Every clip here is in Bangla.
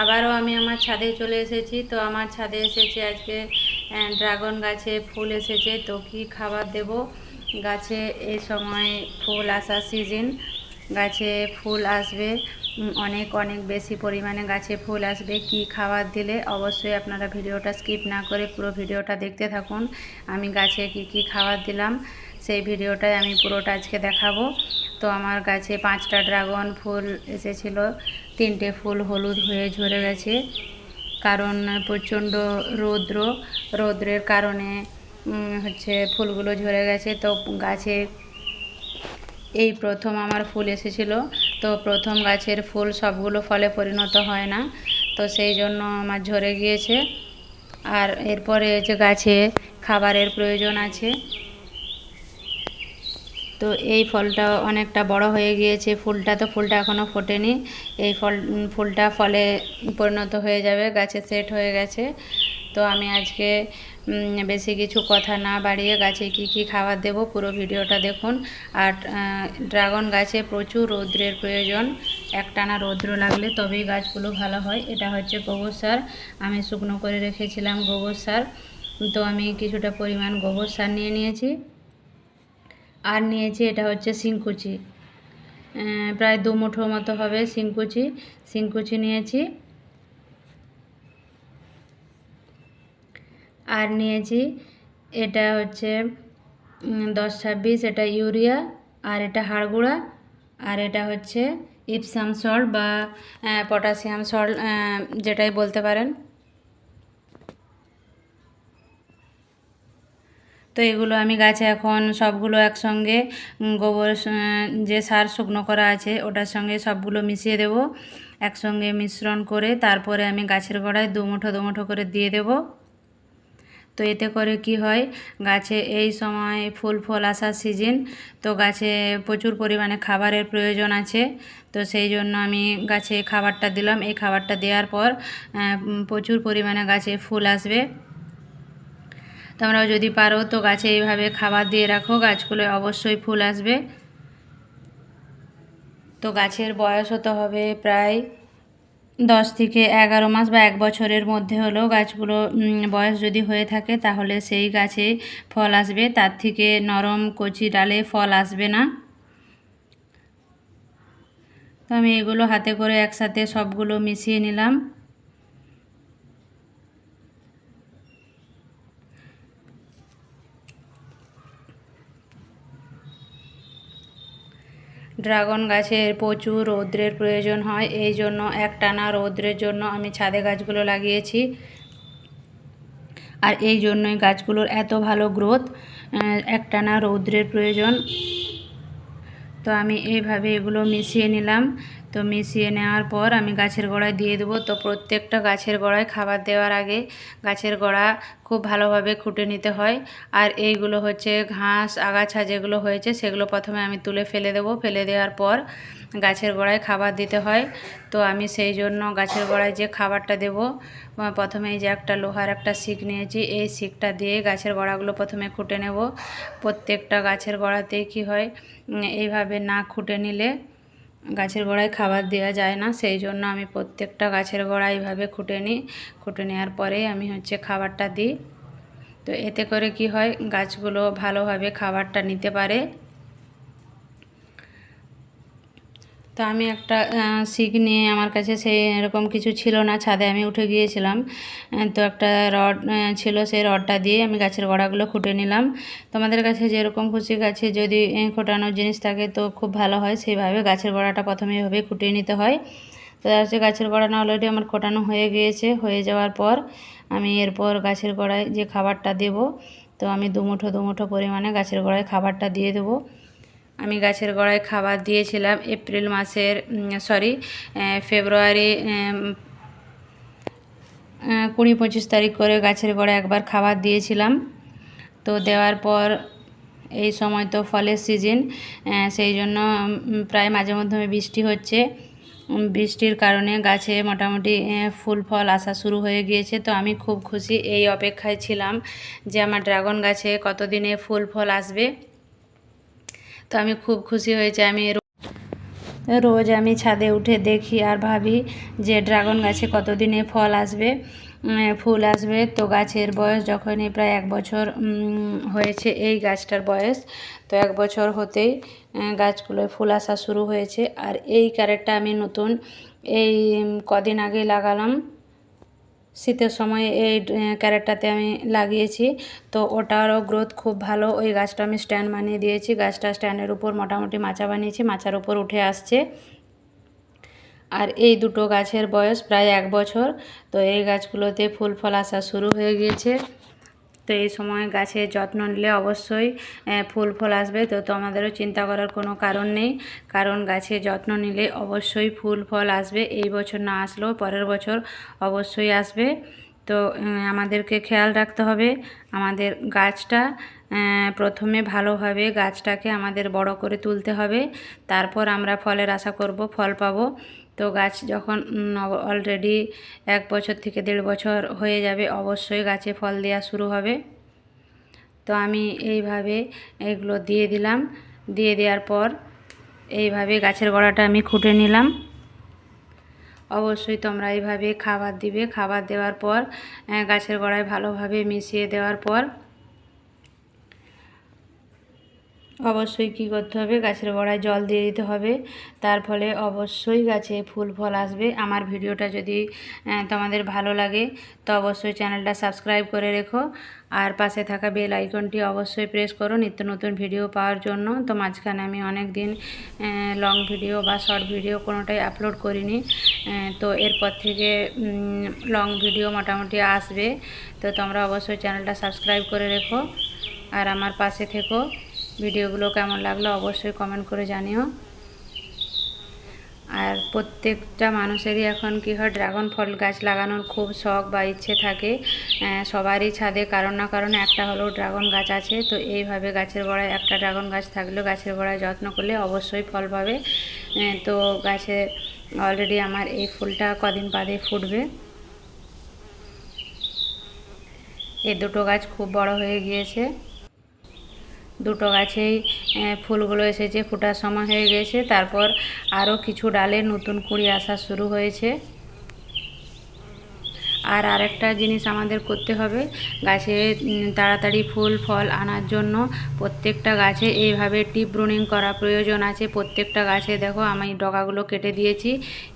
আবারও আমি আমার ছাদে চলে এসেছি। তো আমার ছাদে এসেছি আজকে ড্রাগন গাছে ফুল এসেছে। তো কি খাবার দেব? গাছে এই সময় ফুল আসার সিজন গাছে ফুল আসবে। অনেক অনেক বেশি পরিমাণে গাছে ফুল আসবে। কি খাবার দিলে? অবশ্যই আপনারা ভিডিওটা স্কিপ না করে পুরো ভিডিওটা দেখতে থাকুন। আমি গাছে কি কি খাবার দিলাম? সেই ভিডিওটাই আমি পুরোটা আজকে দেখাবো। তো আমার গাছে পাঁচটা ড্রাগন ফুল এসেছিল, তিনটে ফুল হলুদ হয়ে ঝরে গেছে। কারণ প্রচণ্ড রৌদ্র, রৌদ্রের কারণে হচ্ছে ফুলগুলো ঝরে গেছে। তো গাছে এই প্রথম আমার ফুল এসেছিল। তো প্রথম গাছের ফুল সবগুলো ফলে পরিণত হয় না। তো সেই জন্য আমার ঝরে গিয়েছে। আর এরপরে যে গাছে খাবারের প্রয়োজন আছে তো এই ফলটা অনেকটা বড় হয়ে গিয়েছে। ফুলটা তো ফুলটা এখনও ফোটেনি। এই ফল ফুলটা ফলে পরিণত হয়ে যাবে, গাছে সেট হয়ে গেছে। তো আমি আজকে বেশি কিছু কথা না বাড়িয়ে গাছে কি কি খাবার দেব পুরো ভিডিওটা দেখুন। আর ড্রাগন গাছে প্রচুর রৌদ্রের প্রয়োজন। একটানা রৌদ্র লাগলে তবেই গাছগুলো ভালো হয়। এটা হচ্ছে গোবর সার। আমি শুকনো করে রেখেছিলাম গোবর সার। তো আমি কিছুটা পরিমাণ গোবর সার নিয়ে নিয়েছি। আর নিয়েছি এটা হচ্ছে আহ, প্রায় দু মুঠো মতো হবে শিংকুচি। শিংকুচি নিয়েছি। আর নিয়েছি এটা হচ্ছে দশ ছাব্বিশ এটা ইউরিয়া আর এটা হাড়গুঁড়া আর এটা হচ্ছে ইপসাম সল্ট বা পটাশিয়াম সল্ট যেটাই বলতে পারেন। তো এগুলো আমি গাছে এখন সবগুলো একসঙ্গে গোবর যে সার শুকনো করা আছে ওটার সঙ্গে সবগুলো মিশিয়ে দেব, একসঙ্গে মিশ্রণ করে তারপরে আমি গাছের গোড়ায় দু মুঠো দু মুঠো করে দিয়ে দেব। তো এতে করে কি হয়, গাছে এই সময় ফুল, ফল আসার সিজন, তো গাছে প্রচুর পরিমাণে খাবারের প্রয়োজন আছে, তো সেই জন্য আমি গাছে খাবারটা দিলাম। এই খাবারটা দেওয়ার পর প্রচুর পরিমাণে গাছে ফুল আসবে। তোমরাও যদি পারো তো গাছে এইভাবে খাবার দিয়ে রাখো গাছগুলো অবশ্যই ফুল আসবে। তো গাছের বয়স হতে হবে প্রায় দশ থেকে এগারো মাস বা এক বছরের মধ্যে হলেও গাছগুলো বয়স যদি হয়ে থাকে তাহলে সেই গাছে ফল আসবে। তার থেকে নরম কচি ডালে ফল আসবে না। তো আমি এগুলো হাতে করে একসাথে সবগুলো মিশিয়ে নিলাম। ড্রাগন গাছের প্রচুর রৌদ্রের প্রয়োজন হয়, এই জন্য একটানা রৌদ্রের জন্য আমি ছাদে গাছগুলো লাগিয়েছি। আর এই জন্যই গাছগুলোর এত ভালো গ্রোথ একটানা রৌদ্রের প্রয়োজন। তো আমি এইভাবে এগুলো মিশিয়ে নিলাম। তো মিশিয়ে নেওয়ার পর আমি গাছের গোড়ায় দিয়ে দেবো। তো প্রত্যেকটা গাছের গোড়ায় খাবার দেওয়ার আগে গাছের গোড়া খুব ভালোভাবে খুঁটে নিতে হয়। আর এইগুলো হচ্ছে ঘাস, আগাছা যেগুলো হয়েছে সেগুলো প্রথমে আমি তুলে ফেলে দেবো। ফেলে দেওয়ার পর গাছের গোড়ায় খাবার দিতে হয়। তো আমি সেই জন্য গাছের গোড়ায় যে খাবারটা দেবো প্রথমে এই যে একটা লোহার একটা শিক নিয়েছি, এই শিকটা দিয়ে গাছের গোড়াগুলো প্রথমে খুঁটে নেব। প্রত্যেকটা গাছের গোড়াতেই কি হয় এইভাবে না খুঁটে নিলে গাছের গোড়ায় খাবার দেওয়া যায় না, সেই জন্য আমি প্রত্যেকটা গাছের গোড়া এইভাবে খুঁটে নিই। খুঁটে নেওয়ার পরেই আমি হচ্ছে খাবারটা দিই। তো এতে করে কি হয়, গাছগুলো ভালোভাবে খাবারটা নিতে পারে। তো আমি একটা শিক নিয়ে আমার কাছে সেই এরকম কিছু ছিল না, ছাদে আমি উঠে গিয়েছিলাম। তো একটা রড ছিল সেই রডটা দিয়ে আমি গাছের গোড়াগুলো খুঁটে নিলাম। তোমাদের কাছে যেরকম খুশি গাছে যদি খোটানোর জিনিস থাকে তো খুব ভালো হয়, সেইভাবে গাছের গোড়াটা প্রথমে এভাবে খুঁটিয়ে নিতে হয়। তো হচ্ছে গাছের গোড়াটা অলরেডি আমার খোটানো হয়ে গিয়েছে, হয়ে যাওয়ার পর আমি এরপর গাছের গোড়ায় যে খাবারটা দেব, তো আমি দুমুঠো দুমুঠো পরিমাণে গাছের গোড়ায় খাবারটা দিয়ে দেবো। আমি গাছের গোড়ায় খাবার দিয়েছিলাম এপ্রিল মাসের সরি ফেব্রুয়ারি কুড়ি পঁচিশ তারিখ করে গাছের গোড়ায় একবার খাবার দিয়েছিলাম। তো দেওয়ার পর এই সময় তো ফলের সিজন সেই জন্য প্রায় মাঝে মধ্যে বৃষ্টি হচ্ছে। বৃষ্টির কারণে গাছে মোটামুটি ফুল ফল আসা শুরু হয়ে গিয়েছে। তো আমি খুব খুশি এই অপেক্ষায় ছিলাম যে আমার ড্রাগন গাছে কতদিনে ফুল ফল আসবে। তো আমি খুব খুশি হয়েছে। আমি রোজ আমি ছাদে উঠে দেখি আর ভাবি যে ড্রাগন গাছে কতদিনে ফল আসবে ফুল আসবে। তো গাছের বয়স যখনই প্রায় এক বছর হয়েছে এই গাছটার বয়স। তো এক বছর হতেই গাছগুলোয় ফুল আসা শুরু হয়েছে। আর এই ক্যারেটটা আমি নতুন এই কদিন আগে লাগালাম। শীতের সময় এই ক্যারেটটাতে আমি লাগিয়েছি। তো ওটারও গ্রোথ খুব ভালো। ওই গাছটা আমি স্ট্যান্ড বানিয়ে দিয়েছি। গাছটা স্ট্যান্ডের উপর মোটামুটি মাচা বানিয়েছি। মাচার উপর উঠে আসছে। আর এই দুটো গাছের বয়স প্রায় এক বছর। তো এই গাছগুলোতে ফুল ফল আসা শুরু হয়ে গিয়েছে। তো এই সময় গাছের যত্ন নিলে অবশ্যই ফুল ফল আসবে। তো তোমাদেরও চিন্তা করার কোনো কারণ নেই। কারণ গাছের যত্ন নিলে অবশ্যই ফুল ফল আসবে। এই বছর না আসলেও পরের বছর অবশ্যই আসবে। তো আমাদেরকে খেয়াল রাখতে হবে। আমাদের গাছটা প্রথমে ভালোভাবে গাছটাকে আমাদের বড় করে তুলতে হবে। তারপর আমরা ফলের আশা করব, ফল পাবো। তো গাছ যখন অলরেডি এক বছর থেকে দেড় বছর হয়ে যাবে, অবশ্যই গাছে ফল দেওয়া শুরু হবে। তো আমি এইভাবে এগুলো দিয়ে দিলাম। দিয়ে দেওয়ার পর এইভাবে গাছের গোড়াটা আমি খুঁটে নিলাম। অবশ্যই তোমরা এইভাবে খাবার দিবে। খাবার দেওয়ার পর গাছের গোড়ায় ভালোভাবে মিশিয়ে দেওয়ার পর অবশ্যই কী করতে হবে? গাছের গোড়ায় জল দিয়ে দিতে হবে। তার ফলে অবশ্যই গাছে ফুল ফল আসবে। আমার ভিডিওটা যদি তোমাদের ভালো লাগে, তো অবশ্যই চ্যানেলটা সাবস্ক্রাইব করে রেখো। আর পাশে থাকা বেল আইকনটি অবশ্যই প্রেস করো নিত্য নতুন ভিডিও পাওয়ার জন্য। তো মাঝখানে আমি অনেক দিন লং ভিডিও বা শর্ট ভিডিও কোনোটাই আপলোড করিনি। তো এরপর থেকে লং ভিডিও মোটামুটি আসবে। তো তোমরা অবশ্যই চ্যানেলটা সাবস্ক্রাইব করে রেখো। আর আমার পাশে থেকো। ভিডিওগুলো কেমন লাগল অবশ্যই কমেন্ট করে জানিও। আর প্রত্যেকটা মানুষেরই এখন কী হয় ড্রাগন ফল গাছ লাগানোর খুব শখ বা ইচ্ছে থাকে। সবারই ছাদে কারণ না কারণে একটা হলেও ড্রাগন গাছ আছে। তো এইভাবে গাছের গোড়ায় একটা ড্রাগন গাছ থাকলেও গাছের গোড়ায় যত্ন করলে অবশ্যই ফল পাবে। তো গাছে অলরেডি আমার এই ফুলটা কদিন বাদে ফুটবে। এই দুটো গাছ খুব বড় হয়ে গিয়েছে। দুটো গাছেই ফুলগুলো এসেছে, ফোটার সময় হয়ে গেছে। তারপর আরও কিছু ডালে নতুন কুড়ি আসা শুরু হয়েছে। আর আরেকটা জিনিস আমাদের করতে হবে, গাছে তাড়াতাড়ি ফুল, ফল আনার জন্য প্রত্যেকটা গাছে এইভাবে টিপ ব্রুনিং করা প্রয়োজন আছে। প্রত্যেকটা গাছে দেখো, আমি ডগাগুলো কেটে দিয়েছি।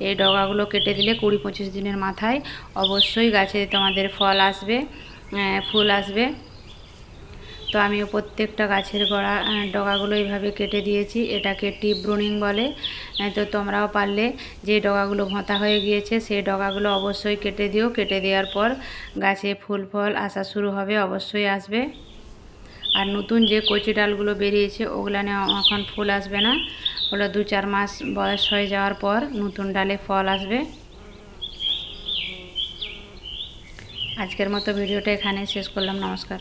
এই ডগাগুলো কেটে দিলে কুড়ি পঁচিশ দিনের মাথায় অবশ্যই গাছে তোমাদের ফল আসবে ফুল আসবে। তো আমিও প্রত্যেকটা গাছের গোড়া ডগাগুলো এইভাবে কেটে দিয়েছি। এটাকে টিপ ব্রুনিং বলে। তো তোমরাও পারলে যে ডগাগুলো ভোঁতা হয়ে গিয়েছে, সেই ডগাগুলো অবশ্যই কেটে দিও। কেটে দেওয়ার পর গাছে ফুল ফল আসা শুরু হবে, অবশ্যই আসবে। আর নতুন যে কচি ডালগুলো বেরিয়েছে ওগুলানে এখন ফুল আসবে না। ওগুলো দু চার মাস বয়স হয়ে যাওয়ার পর নতুন ডালে ফল আসবে। আজকের মতো ভিডিওটা এখানে শেষ করলাম। নমস্কার।